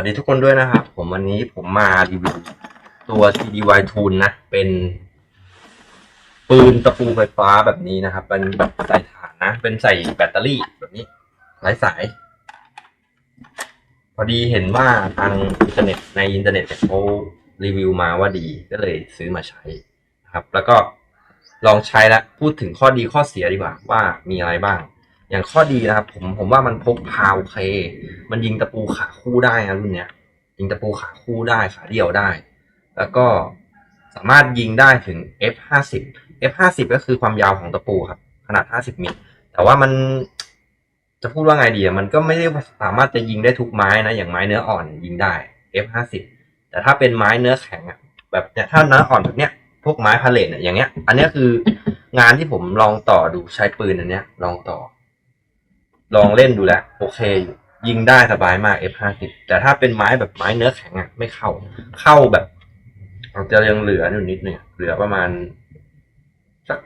วัสดีทุกคนด้วยนะครับ ผมวันนี้ผมมารีวิวตัว TDY Tool นะ เป็น ปืนตะปูไฟฟ้าแบบนี้นะครับ เป็นแบบใส่ถ่านนะ เป็นใส่แบตเตอรี่แบบนี้ไร้สาย พอดีเห็นว่าทางอินเทอร์เน็ตในอินเทอร์เน็ตเนี่ยเขารีวิวมาว่าดีก็เลยซื้อมาใช้นะครับ แล้วก็ลองใช้แล้วพูดถึงข้อดีข้อเสียดีกว่า ว่ามีอะไรบ้าง อย่างข้อดีนะครับ ผมผมว่ามันพกพาโอเค มันยิงตะปูขาคู่ได้นะรุ่นเนี้ย ยิงตะปูขาคู่ได้ขาเดี่ยวได้ แล้วก็สามารถยิงได้ถึง f ห้าสิบ f ห้าสิบก็คือความยาวของตะปูครับ ขนาดห้าสิบมิลแต่ว่ามันจะพูดว่าไงดีอะมันก็ไม่ได้สามารถจะยิงได้ทุกไม้นะ อย่างไม้เนื้ออ่อนยิงได้ f ห้าสิบแต่ถ้าเป็นไม้เนื้อแข็งอะแบบเนี้ยถ้าเนื้ออ่อนแบบเนี้ยพวกไม้พาเลทเนี่ยอย่างเงี้ย อันนี้คืองานที่ผมลองต่อดูใช้ปืนอันเนี้ย ลองต่อ ลองเล่นดูแล้วโอเคอยู่ยิงได้สบายมาก F50 แต่ถ้าเป็นไม้แบบไม้เนื้อแข็งอะไม่เข้า เข้าแบบอาจจะยังเหลืออยู่นิดนึงเหลือประมาณสัก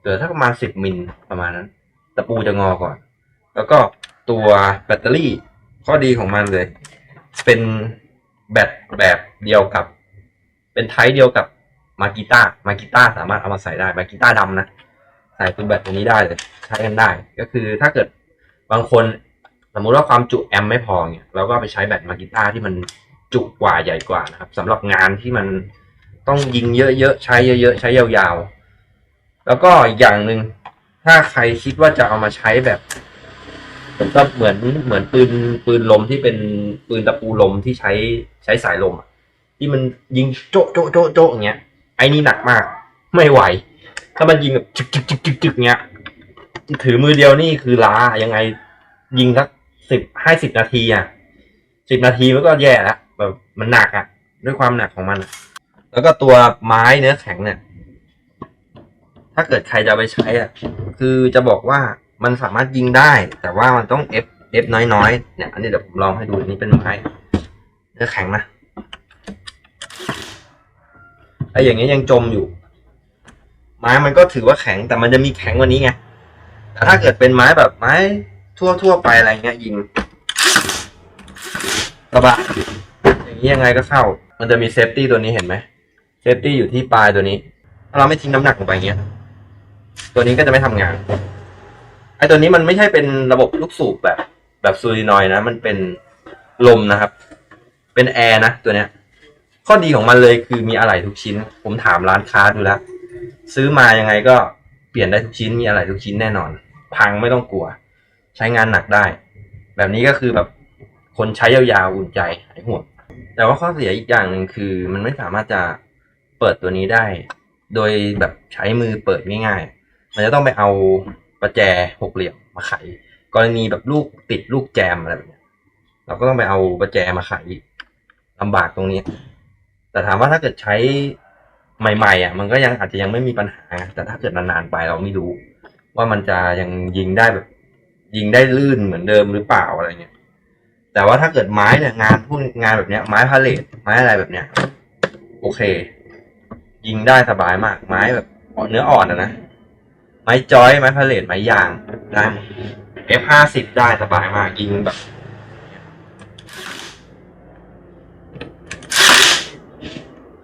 เหลือสักประมาณสิบมิลประมาณนั้น ตะปูจะงอก่อน แล้วก็ตัวแบตเตอรี่ข้อดีของมันเลย เป็นแบตแบบเดียวกับ เป็นไทป์เดียวกับมากิต้ามากิต้าสามารถเอามาใส่ได้มากิต้าดำนะ ใส่ตัวแบตตรงนี้ได้เลย ใช้กันได้ ก็คือถ้าเกิด บางคนสมมุติว่าความจุแอมไม่พอเนี่ยเราก็ไปใช้แบตมากิต้าที่มันจุกว่าใหญ่กว่านะครับสำหรับงานที่มันต้องยิงเยอะๆใช้เยอะๆใช้ยาวๆ แล้วก็อีกอย่างหนึ่งถ้าใครคิดว่าจะเอามาใช้แบบก็เหมือนเหมือนปืนปืนลมที่เป็นปืนตะปูลมที่ใช้ใช้สายลมที่มันยิงโจ๊ะโจ๊ะโจ๊ะโจ๊ะอย่างเงี้ยไอ้นี่หนักมาก ไม่ไหว ถ้ามันยิงแบบจึกจึกจึกจึกจึกเงี้ย ถือมือเดียวนี่คือล้ายังไงยิงสักสิบให้สิบนาทีอะสิบนาทีมันก็แย่แล้วแบบมันหนักอะ ด้วยความหนักของมัน แล้วก็ตัวไม้เนื้อแข็งเนี่ย ถ้าเกิดใครจะไปใช้อะ คือจะบอกว่ามันสามารถยิงได้ แต่ว่ามันต้อง F F น้อยๆเนี่ย อันนี้เดี๋ยวผมลองให้ดูนนี้เป็นไม้เนื้อแข็งนะไออย่างเงี้ยยังจมอยู่ ไม้มันก็ถือว่าแข็งแต่มันจะมีแข็งกว่านี้ไง แต่ถ้าเกิดเป็นไม้แบบไม้ทั่วทั่วๆไปอะไรเงี้ยยิงกระบะอย่างนี้ยังไงก็เข้า มันจะมีเซฟตี้ตัวนี้เห็นไหมเซฟตี้อยู่ที่ปลายตัวนี้ ถ้าเราไม่ทิ้งน้ำหนักลงไปเงี้ย ตัวนี้ก็จะไม่ทำงาน ไอ้ตัวนี้มันไม่ใช่เป็นระบบลูกสูบแบบ แบบซูรินอยนะ มันเป็นลมนะครับ เป็นแอร์นะตัวเนี้ย ข้อดีของมันเลยคือมีอะไหล่ทุกชิ้น ผมถามร้านค้าดูแล้ว ซื้อมายังไงก็เปลี่ยนได้ทุกชิ้น มีอะไรทุกชิ้นแน่นอน พังไม่ต้องกลัว ใช้งานหนักได้ แบบนี้ก็คือแบบคนใช้ยาวๆอุ่นใจหายห่วงแต่ว่าข้อเสียอีกอย่างหนึ่งคือ มันไม่สามารถจะเปิดตัวนี้ได้ โดยแบบใช้มือเปิดง่ายๆ มันจะต้องไปเอาประแจหกเหลี่ยมมาไข กรณีแบบลูกติดลูกแจมอะไรแบบเนี้ยเราก็ต้องไปเอาประแจมาไขลำบากตรงนี้ แต่ถามว่าถ้าเกิดใช้ใหม่ๆอะ มันก็ยังอาจจะยังไม่มีปัญหา แต่ถ้าเกิดนานๆไปเราไม่รู้ ว่ามันจะยังยิงได้แบบ ยิงได้ลื่นเหมือนเดิมหรือเปล่าอะไรเงี้ยแต่ว่าถ้าเกิดไม้เนี่ยงานพวกงานแบบเนี้ยไม้พาเลทไม้อะไรแบบเนี้ย โอเค ยิงได้สบายมาก ไม้แบบเนื้ออ่อนอะนะไม้จอยไม้พาเลทไม้ยางได้ F ห้าสิบได้สบายมากยิงแบบ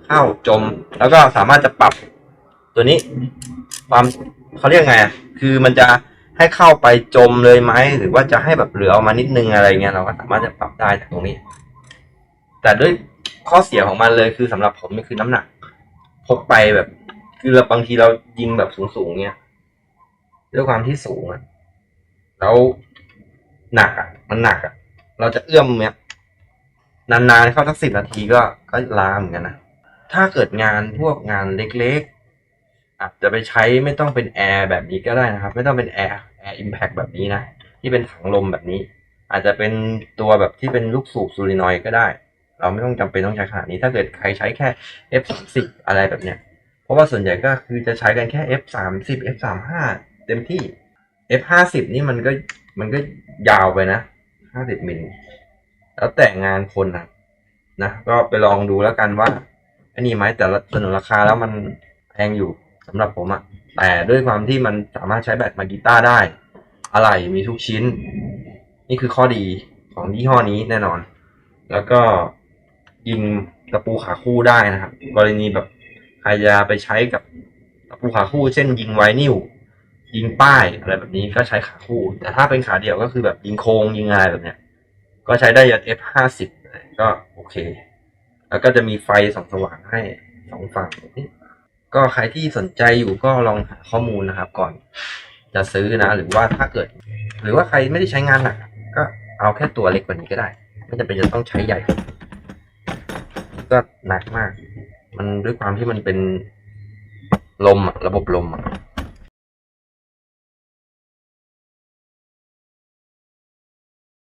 เข้าจม แล้วก็สามารถจะปรับตัวนี้ ความเขาเรียกไงอะ คือมันจะให้เข้าไปจมเลยไหมหรือว่าจะให้แบบเหลือออกมานิดนึงอะไรเงี้ยเราก็สามารถจะปรับได้จากตรงนี้ แต่ด้วยข้อเสียของมันเลยคือสำหรับผมนี่คือน้ำหนักพกไปแบบ คือเราบางทีเรายิงแบบสูงๆเนี้ยด้วยความที่สูงอะแล้วหนักอะ มันหนักอะ เราจะเอื้อมเนี้ยนานๆเข้าสักสิบนาทีก็ก็ลาเหมือนกันนะถ้าเกิดงานพวกงานเล็กๆ อาจจะไปใช้ไม่ต้องเป็นแอร์แบบนี้ก็ได้นะครับ ไม่ต้องเป็นแอร์แอร์อิมแพกแบบนี้นะที่เป็นถังลมแบบนี้ อาจจะเป็นตัวแบบที่เป็นลูกสูบซูรินอยด์ก็ได้ เราไม่ต้องจำเป็นต้องใช้ขนาดนี้ ถ้าเกิดใครใช้แค่ F 3 0 อะไรแบบเนี้ยเพราะว่าส่วนใหญ่ก็คือจะใช้กันแค่ F 3 0 F 3 5 เต็มที่ F 5 0 นี่มันก็มันก็ยาวไปนะ50มิลแล้วแต่งานคนนะนะก็ไปลองดูแล้วกันว่าอันนี้ไหมแต่ละเสนอราคาแล้วมันแพงอยู่ สำหรับผมอะแต่ด้วยความที่มันสามารถใช้แบตมากีตาร์ได้ อะไรมีทุกชิ้น นี่คือข้อดีของยี่ห้อนี้แน่นอน แล้วก็ยิงตะปูขาคู่ได้นะครับกรณีแบบใครจะไปใช้กับตะปูขาคู่ เช่น ยิงไวนิลยิงป้ายอะไรแบบนี้ก็ใช้ขาคู่ แต่ถ้าเป็นขาเดียวก็คือแบบยิงโครงยิงอะไรแบบเนี้ย ก็ใช้ได้ยัน F ห้าสิบก็โอเค แล้วก็จะมีไฟสองสว่างให้สองฝั่ง ก็ใครที่สนใจอยู่ก็ลองหาข้อมูลนะครับ ก่อนจะซื้อนะ หรือว่าถ้าเกิด หรือว่าใครไม่ได้ใช้งานหนักก็เอาแค่ตัวเล็กกว่านี้ก็ได้ ไม่จำเป็นจะต้องใช้ใหญ่ ก็หนักมาก มันด้วยความที่มันเป็นลมอะระบบลมอะ